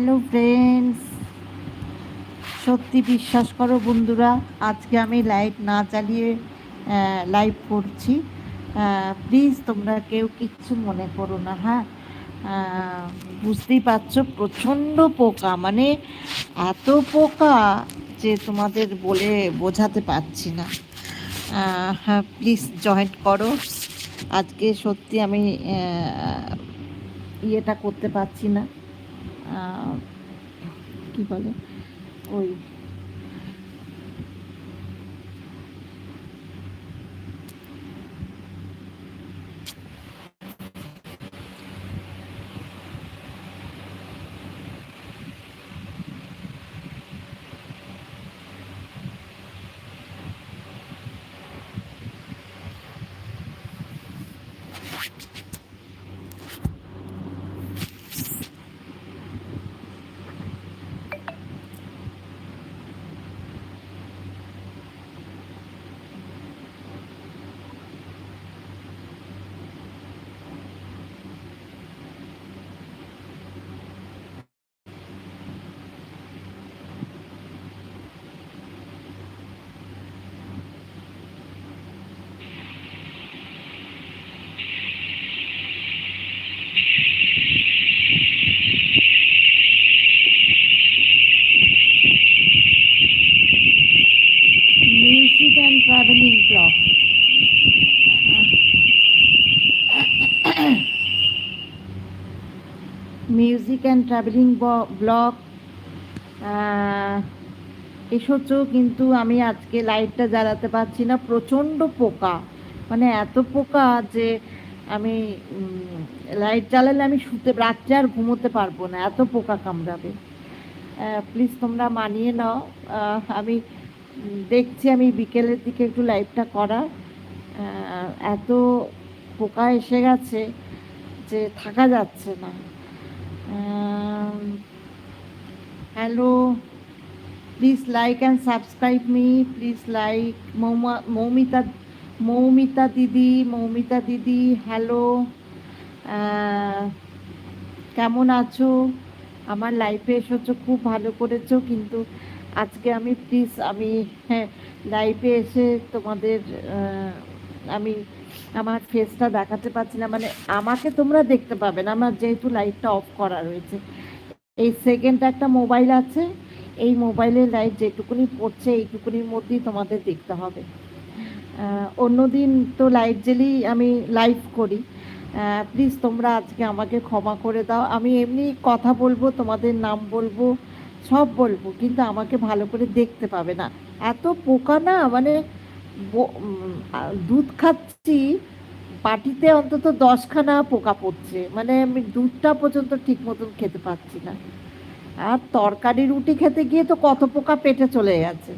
Hello friends, সত্যি বিশ্বাস করো বন্ধুরা, আজকে আমি লাইট না চালিয়ে লাইভ করছি। প্লিজ তোমরা কেউ কিচ্ছু মনে করো না হ্যাঁ? বুঝতেই পারছ, প্রচণ্ড পোকা মানে এত পোকা যে তোমাদের বলে বোঝাতে পারছি না। হ্যাঁ প্লিজ জয়েন করো। আজকে সত্যি আমি ইয়েটা করতে পারছি না। কি বলে? ওই music and travelling blog music and travelling blog এসেছ কিন্তু আমি আজকে লাইটটা জ্বালাতে পারছি না। প্রচণ্ড পোকা। মানে এত পোকা যে আমি লাইট জ্বালালে আমি শুতে রাত্রে আর ঘুমোতে পারব না। এত পোকা কামড়াবে। প্লিজ তোমরা মানিয়ে নাও। আমি দেখছি আমি বিকেলের দিকে একটু লাইভটা আহ, এত পোকা এসে গেছে যে থাকা যাচ্ছে না। Hello please like and subscribe me please like Mouma Moumita Moumita দিদি মৌমিতা দিদি হ্যালো কেমন আছো? আমার লাইফে এসেছ, খুব ভালো করেছ, কিন্তু আজকে আমি প্লিজ আমি হ্যাঁ লাইফে এসে তোমাদের আমি আমার ফেসটা দেখাতে পারছি না। মানে আমাকে তোমরা দেখতে পাবে না, আমার যেহেতু লাইটটা অফ করা রয়েছে। এই সেকেন্ড একটা মোবাইল আছে, এই মোবাইলের লাইট যেটুকুনি পড়ছে, এইটুকুনির মধ্যেই তোমাদের দেখতে হবে। অন্যদিন তো লাইট জ্বেলেই আমি লাইভ করি। প্লিজ তোমরা আজকে আমাকে ক্ষমা করে দাও। আমি এমনি কথা বলব, তোমাদের নাম বলব, সব বলব, কিন্তু আমাকে ভালো করে দেখতে পাবে না। এত পোকা না মানে দুধ খাচ্ছি, বাটিতে অন্তত দশখানা পোকা পড়ছে। মানে আমি দুধটা পর্যন্ত ঠিক মতন খেতে পাচ্ছি না। আর তরকারি রুটি খেতে গিয়ে তো কত পোকা পেটে চলে গেছে।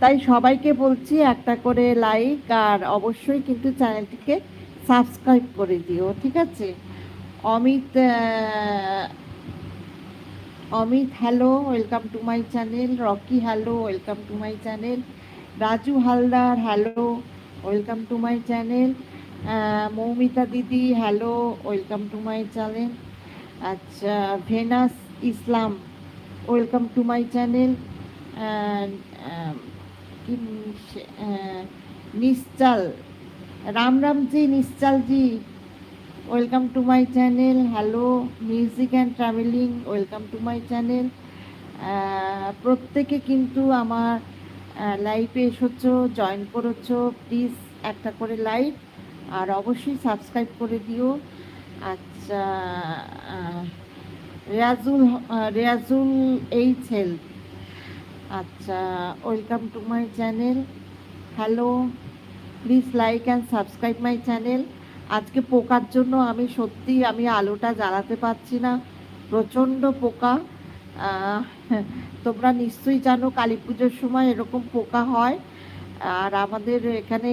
তাই সবাইকে বলছি একটা করে লাইক আর অবশ্যই কিন্তু চ্যানেলটিকে সাবস্ক্রাইব করে দিও, ঠিক আছে? Amit Amit hello welcome to my channel Rocky hello welcome to my channel Raju Haldar hello welcome to my channel Moumita দিদি hello welcome to my channel আচ্ছা Venus Islam welcome to my channel Nischal Ram Ramji Nischalji welcome to my channel hello music and travelling welcome to my channel প্রত্যেকে কিন্তু আমার লাইভে এসেছ join করেছ please একটা করে লাইক আর অবশ্যই সাবস্ক্রাইব করে দিও। আচ্ছা রেয়াজুল রেয়াজুল এইচ হেলথ আচ্ছা welcome to my channel hello please like and subscribe my channel আজকে পোকার জন্য আমি সত্যি আমি আলোটা জ্বালাতে পারছি না, প্রচণ্ড পোকা। তোমরা নিশ্চয়ই জানো কালী পুজোর সময় এরকম পোকা হয়, আর আমাদের এখানে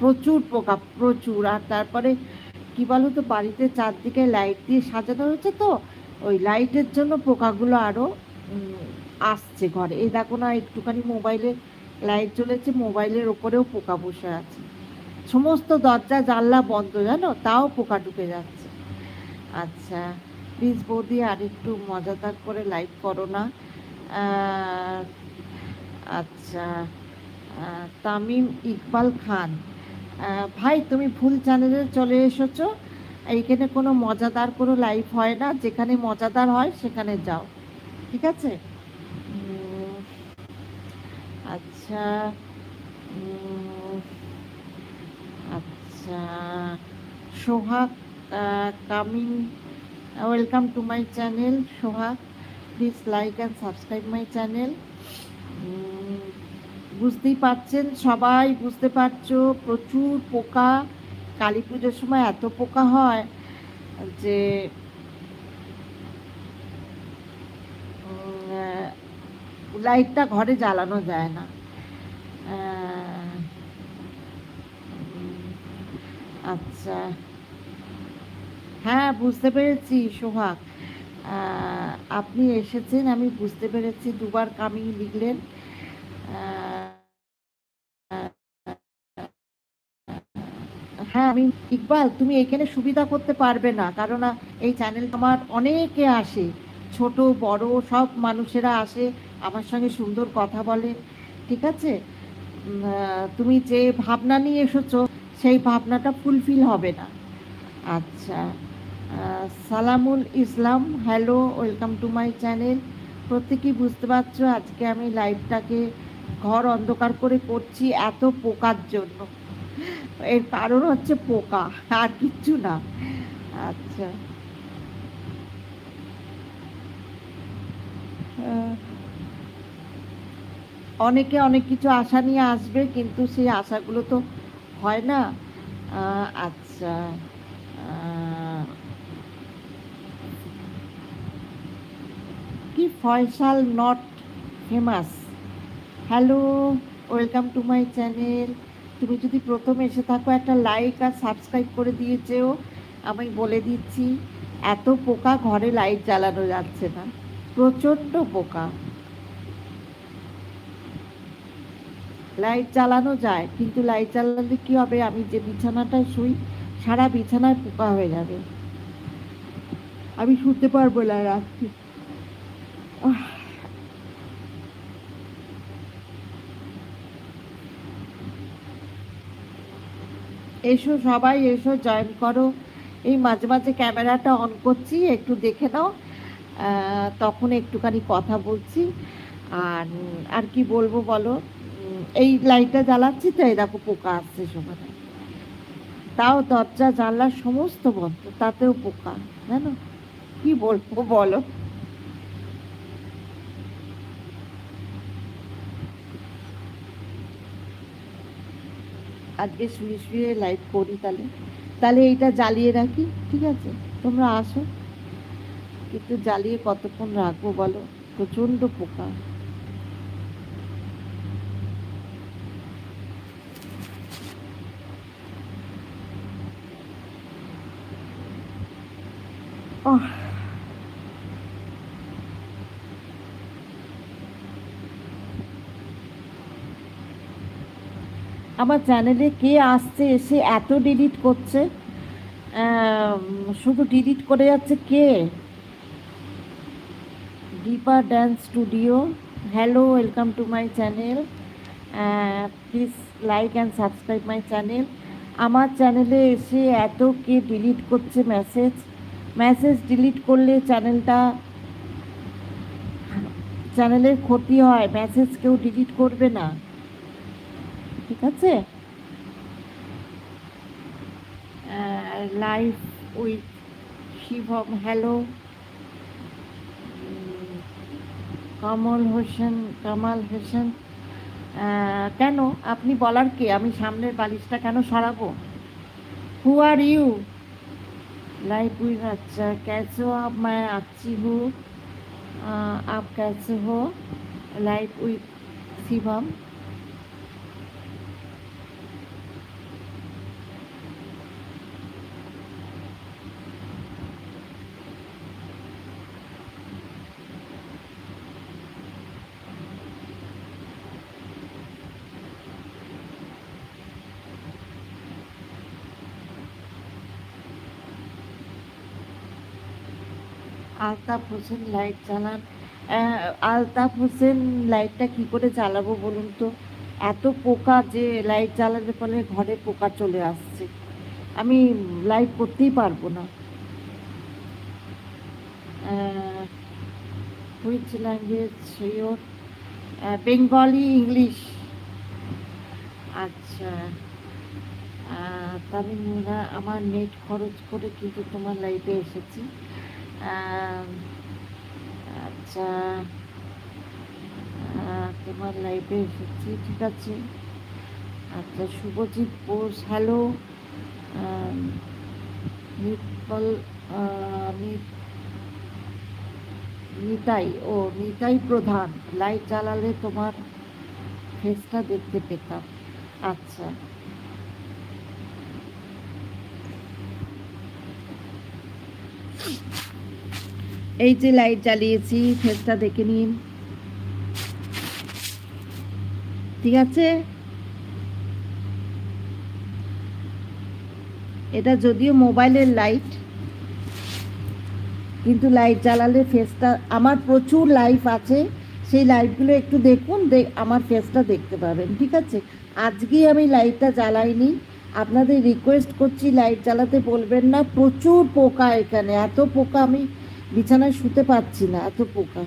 প্রচুর পোকা, প্রচুর। আর তারপরে কি বলো তো বাড়িতে চারদিকে লাইট দিয়ে সাজানো হয়েছে তো, ওই লাইটের জন্য পোকাগুলো আরও আসছে ঘরে। এই দেখো না, একটুখানি মোবাইলে লাইট জ্বলেছে মোবাইলের ওপরেও পোকা বসে আছে। সমস্ত দরজা, জানলা বন্ধ, জানো? তাও পোকা ঢুকে যাচ্ছে। আচ্ছা প্লিজ বৌদি, আর একটু মজাদার করে লাইভ করো না। আচ্ছা তামিম ইকবাল খান। ভাই, তুমি ভুল চ্যানেলে চলে এসেছ। এইখানে কোনো মজাদার কোনো লাইভ হয় না। যেখানে মজাদার হয়, সেখানে যাও। ঠিক আছে? আচ্ছা Sohag coming welcome to my channel Sohag. Please like and subscribe my channel বুঝতেই পারছেন, সবাই বুঝতে পারছ, প্রচুর পোকা। কালী পুজোর সময় এত পোকা হয় যে লাইটটা ঘরে জ্বালানো যায় না। আচ্ছা। হ্যাঁ বুঝতে পেরেছি, সোহাগ। আপনি এসেছেন, আমি বুঝতে পেরেছি, দুবার কামিং লিখলেন। হ্যাঁ আমি ইকবাল, তুমি এখানে সুবিধা করতে পারবে না কারণ এই চ্যানেল আমার অনেকে আসে, ছোট, বড়, সব মানুষেরা আসে, আমার সঙ্গে সুন্দর কথা বলে, ঠিক আছে? তুমি যে ভাবনা নিয়ে এসেছ সেই ভাবনাটা ফুলফিল হবে না। আচ্ছা Salamul Islam, hello, welcome to my channel. প্রত্যেকেই বুঝতে পারছ আজকে আমি লাইভটাকে ঘর অন্ধকার করে করছি এত পোকার জন্য। এর কারণ হচ্ছে পোকা, আর কিচ্ছু না। আচ্ছা। অনেকে অনেক কিছু আশা নিয়ে আসবে, কিন্তু সেই আশাগুলো তো হয় না? আচ্ছা। কি Faisal not famous? Hello, welcome to my channel. তুমি যদি প্রথম এসে থাকো, একটা লাইক আর সাবস্ক্রাইব করে দিয়েছেও আমি বলে দিচ্ছি, এত পোকা ঘরে লাইট জ্বালানো যাচ্ছে না। প্রচণ্ড পোকা। লাইট জ্বালানো যায়, কিন্তু লাইট জ্বালালে কি হবে? আমি যে বিছানাটায় শুই, সারা বিছানায় পোকা হয়ে যাবে। আমি শুতে পারব না রাত্রি। এসো সবাই, এসো জয়েন করো। এই মাঝে মাঝে ক্যামেরাটা অন করছি, একটু দেখে নাও। তখন একটুখানি কথা বলছি। আর আর কি বলব বলো? এই লাইটটা জ্বালাচ্ছি তো, এই দেখো পোকা আসছে সমানে তাও দরজা, জানলা সমস্ত বন্ধ, তাতেও পোকা, জানো? কি বলব বলো? আজকে শুয়ে শুয়ে লাইভ করি তাহলে। তাহলে এইটা জ্বালিয়ে রাখি, ঠিক আছে? তোমরা আসো। কিন্তু জ্বালিয়ে কতক্ষণ রাখব বলো? প্রচণ্ড পোকা। ওহ আমার চ্যানেলে কে আসছে, এসে এত ডিলিট করছে? শুধু ডিলিট করে যাচ্ছে কে? Dipa dance studio hello welcome to my channel please like and subscribe my channel আমার চ্যানেলে এসে এত কে ডিলিট করছে মেসেজ মেসেজ ডিলিট করলে চ্যানেলটা চ্যানেলের ক্ষতি হয় মেসেজ কেউ ডিলিট করবে না। ঠিক আছে? Live with Shivam hello Kamal Hossain, Kamal Hossain কেন? আপনি বলার কে? আমি সামনের বালিশটা কেন সরাবো? হু আর ইউ लाइव हुई अच्छा कैसे हो आप मैं अच्छी हूँ आ, आप कैसे हो लाइव हुई शिवम Altaf Hossain light চালান আলতাফ হোসেন লাইটটা কি করে চালাবো বলুন তো? এত পোকা যে লাইট জ্বালালে ফলে ঘরে পোকা চলে আসছে। আমি লাইট করতেই পারব না। Which language sure Bengali English আচ্ছা। আহ, তামিলনা আমার নেট খরচ করে কিন্তু তোমার লাইফে এসেছি। আচ্ছা তোমার লাইফে এসেছি ঠিক আছে আচ্ছা শুভজিৎ বোস হ্যালো নিপল নিতাই ও নিতাই প্রধান লাইট জ্বালালে তোমার ফেসটা দেখতে পেতাম। আচ্ছা। এই যে লাইট জ্বালিয়েছি, ফেসটা দেখে নিন। ঠিক আছে? এটা যদিও মোবাইলের লাইট, কিন্তু লাইট জ্বালালে ফেসটা, আমার প্রচুর লাইফ আছে, সেই লাইটগুলো একটু দেখুন আমার ফেসটা দেখতে পাবেন, ঠিক আছে? আজকেই আমি লাইটটা জ্বালাইনি। আপনাদের রিকোয়েস্ট করছি, লাইট জ্বালাতে বলবেন না, প্রচুর পোকা এখানে, এত পোকা আমি বিছানায় শুতে পারছি না, এত পোকা।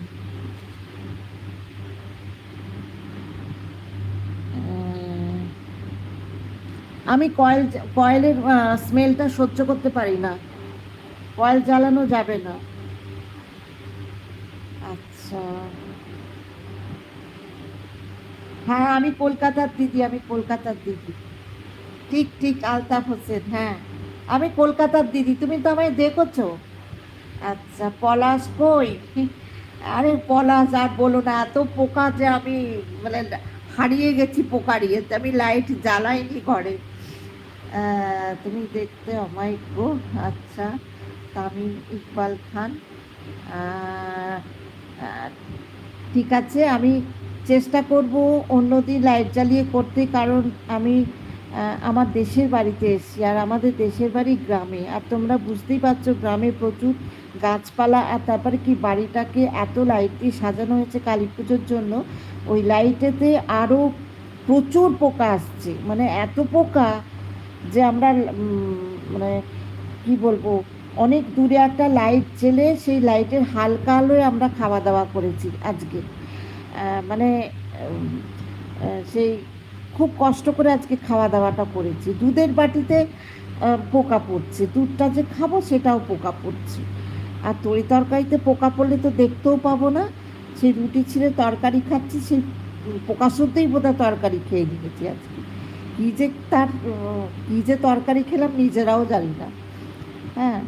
আমি কয়েল, কয়েলের স্মেলটা সহ্য করতে পারি না। কয়েল জ্বালানো যাবে না। আচ্ছা। হ্যাঁ আমি কলকাতার দিদি, আমি কলকাতার দিদি। ঠিক ঠিক, আলতাফ হোসেন হ্যাঁ। আমি কলকাতার দিদি, তুমি তো আমায় দেখেছ। আচ্ছা পলাশ কই? আরে পলাশ আর বলো না, এত পোকা যে আমি মানে হারিয়ে গেছি পোকারিয়ে আমি লাইট জ্বালাইনি ঘরে। তুমি দেখতে অমায়িক গো। আচ্ছা তামিম ইকবাল খান। ঠিক আছে, আমি চেষ্টা করব অন্যদিন লাইট জ্বালিয়ে করতে, কারণ আমি আমার দেশের বাড়িতে এসেছি, আর আমাদের দেশের বাড়ি গ্রামে। আর তোমরা বুঝতেই পারছ, গ্রামে প্রচুর গাছপালা আর তারপরে কি বাড়িটাকে এত লাইট দিয়ে সাজানো হয়েছে কালী পুজোর জন্য, ওই লাইটেতে আরও প্রচুর পোকা আসছে। মানে এত পোকা যে আমরা মানে কি বলব, অনেক দূরে একটা লাইট জেলে সেই লাইটের হালকা আলোয় আমরা খাওয়া দাওয়া করেছি আজকে। মানে সেই খুব কষ্ট করে আজকে খাওয়া দাওয়াটা করেছি। দুধের বাটিতে পোকা পড়ছে। দুধটা যে খাব সেটাও পোকা পড়ছে। আর তরি তরকারিতে পোকা পড়লে তো দেখতেও পাবো না। সেই রুটি ছিঁড়ে তরকারি খাচ্ছি, সেই পোকা শুদ্ধই বোধহয় তরকারি খেয়ে নিয়েছি আজকে। কী যে তার কী যে তরকারি খেলাম নিজেরাও জানি না। হ্যাঁ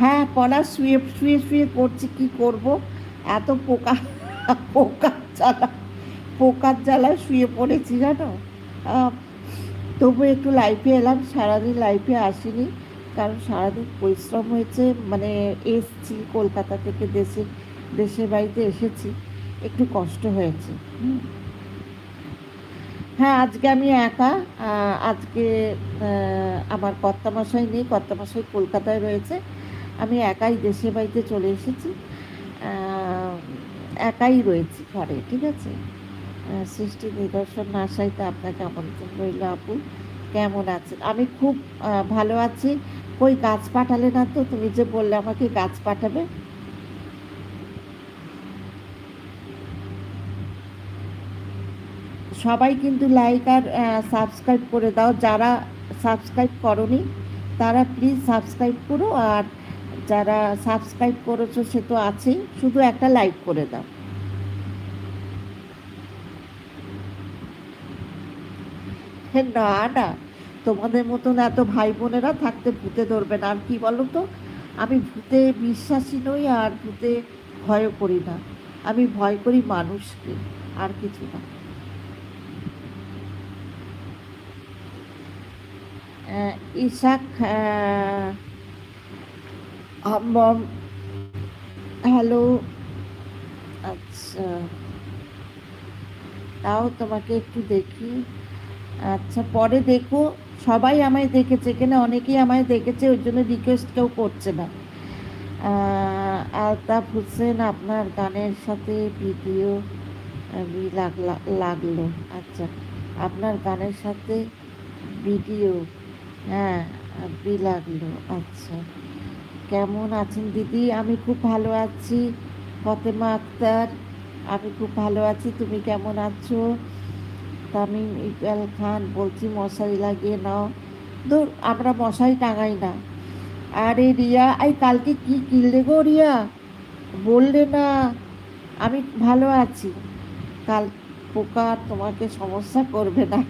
হ্যাঁ পলা শুয়ে শুয়ে শুয়ে করছি কি করব? এত পোকা, পোকার জ্বালা, পোকার জ্বালায় শুয়ে পড়েছি জানো? তবু একটু লাইফে এলাম, সারাদিন লাইফে আসিনি। কারণ সারাদিন পরিশ্রম হয়েছে মানে এসছি, কলকাতা থেকে দেশে, দেশের বাড়িতে এসেছি, একটু কষ্ট হয়েছে। হ্যাঁ আজকে আমি একা আজকে আমার কর্তামশাই নেই, কর্তামশাই কলকাতায় রয়েছে। আমি একাই দেশের বাড়িতে চলে এসেছি একাই রয়েছি ঘরে, ঠিক আছে? সৃষ্টি নিদর্শন নাশাইতে আপনাকে আমন্ত্রণ রইল আপু। কেমন আছেন? আমি খুব ভালো আছি। কই গাছ পাঠালে না তো? তুমি যে বললে আমাকে গাছ পাঠাবে। সবাই কিন্তু লাইক আর সাবস্ক্রাইব করে দাও। যারা সাবস্ক্রাইব করনি, তারা প্লিজ সাবস্ক্রাইব করো। আর যারা সাবস্ক্রাইব করেছ, সে তো আছেই। শুধু একটা লাইক করে দাও। হে না না। তোমাদের মতন এত ভাই বোনেরা থাকতে ভূতে ধরবে না। আর কি বলো তো আমি ভূতে বিশ্বাসী নই আর ভূতে ভয়ও করি না। আমি ভয় করি মানুষকে, আর কিছু না। ইসাক হ্যালো আচ্ছা। তাও তোমাকে একটু দেখি। আচ্ছা পরে দেখো। সবাই আমায় দেখেছে, এখানে অনেকেই আমায় দেখেছে, ওই জন্য রিকোয়েস্ট কেউ করছে না। আলতাফ হোসেন আপনার গানের সাথে ভিডিও লাগল আচ্ছা আপনার গানের সাথে ভিডিও হ্যাঁ বি লাগল। আচ্ছা কেমন আছেন দিদি? আমি খুব ভালো আছি। ফতেমা আক্তার, আমি খুব ভালো আছি। তুমি কেমন আছো? তামিম ইকবাল খান, বলছি মশারি লাগিয়ে নাও। দূর আমরা মশারি টাঙাই না। আরে রিয়া, এই কালকে কি কিনলে গো রিয়া? বললে না। আমি ভালো আছি। কাল পোকা তোমাকে সমস্যা করবে না।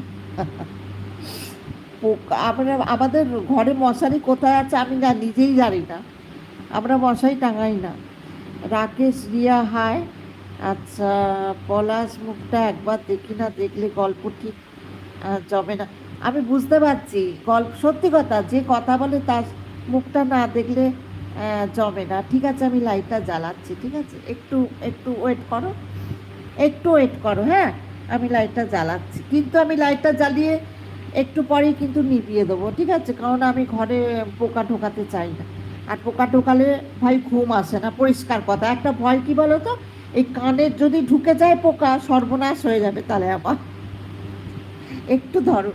পোকা, আমরা, আমাদের ঘরে মশারি কোথায় আছে আমি না, নিজেই জানি না। আমরা মশারি টাঙাই না। রাকেশ রিয়া, হায়। আচ্ছা পলাশ মুখটা একবার দেখি না, দেখলে গল্প ঠিক জমে না। আমি বুঝতে পারছি, গল্প, সত্যি কথা, যে কথা বলে তার মুখটা না দেখলে জমে না। ঠিক আছে, আমি লাইটটা জ্বালাচ্ছি, ঠিক আছে? একটু একটু ওয়েট করো। একটু ওয়েট করো হ্যাঁ? আমি লাইটটা জ্বালাচ্ছি। কিন্তু আমি লাইটটা জ্বালিয়ে একটু পরেই কিন্তু নিভিয়ে দেবো, ঠিক আছে? কারণ আমি ঘরে পোকা ঢোকাতে চাই না। আর পোকা ঢোকালে ভাই ঘুম আসে না, পরিষ্কার কথা। একটা ভয় কি বলো তো এই কানের যদি ঢুকে যায় পোকা সর্বনাশ হয়ে যাবে তাহলে আমার। একটু ধরো।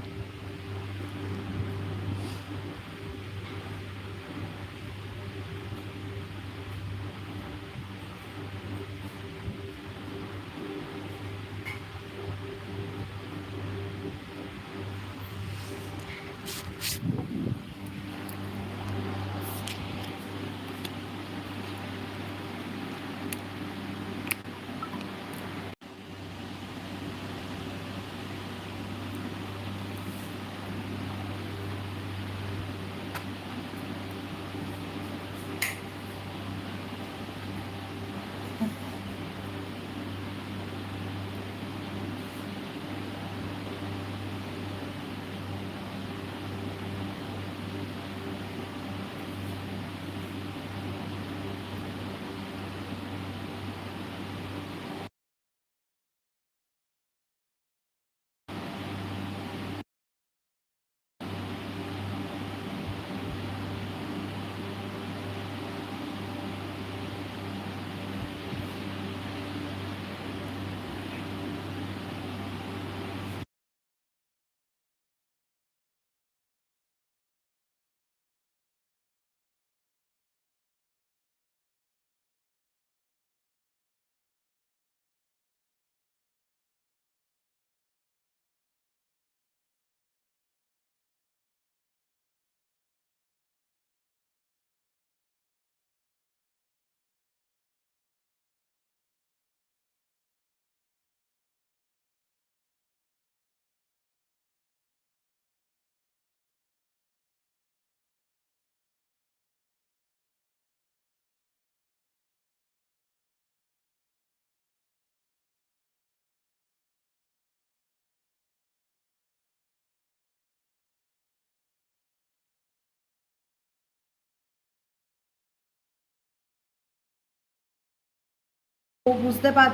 ও বুঝতে পার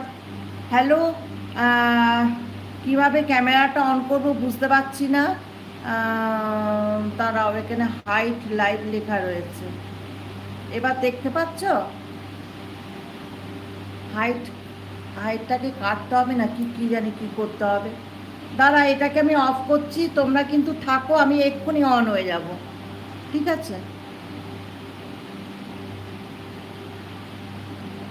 হ্যালো কীভাবে ক্যামেরাটা অন করব বুঝতে পারছি না। দাঁড়াও, এখানে হাইট লাইট লেখা রয়েছে। এবার দেখতে পাচ্ছ? হাইট হাইটটাকে কাটতে হবে না, কি কি জানি কি করতে হবে। দাঁড়া, এটাকে আমি অফ করছি, তোমরা কিন্তু থাকো, আমি এক্ষুনি অন হয়ে যাব। ঠিক আছে?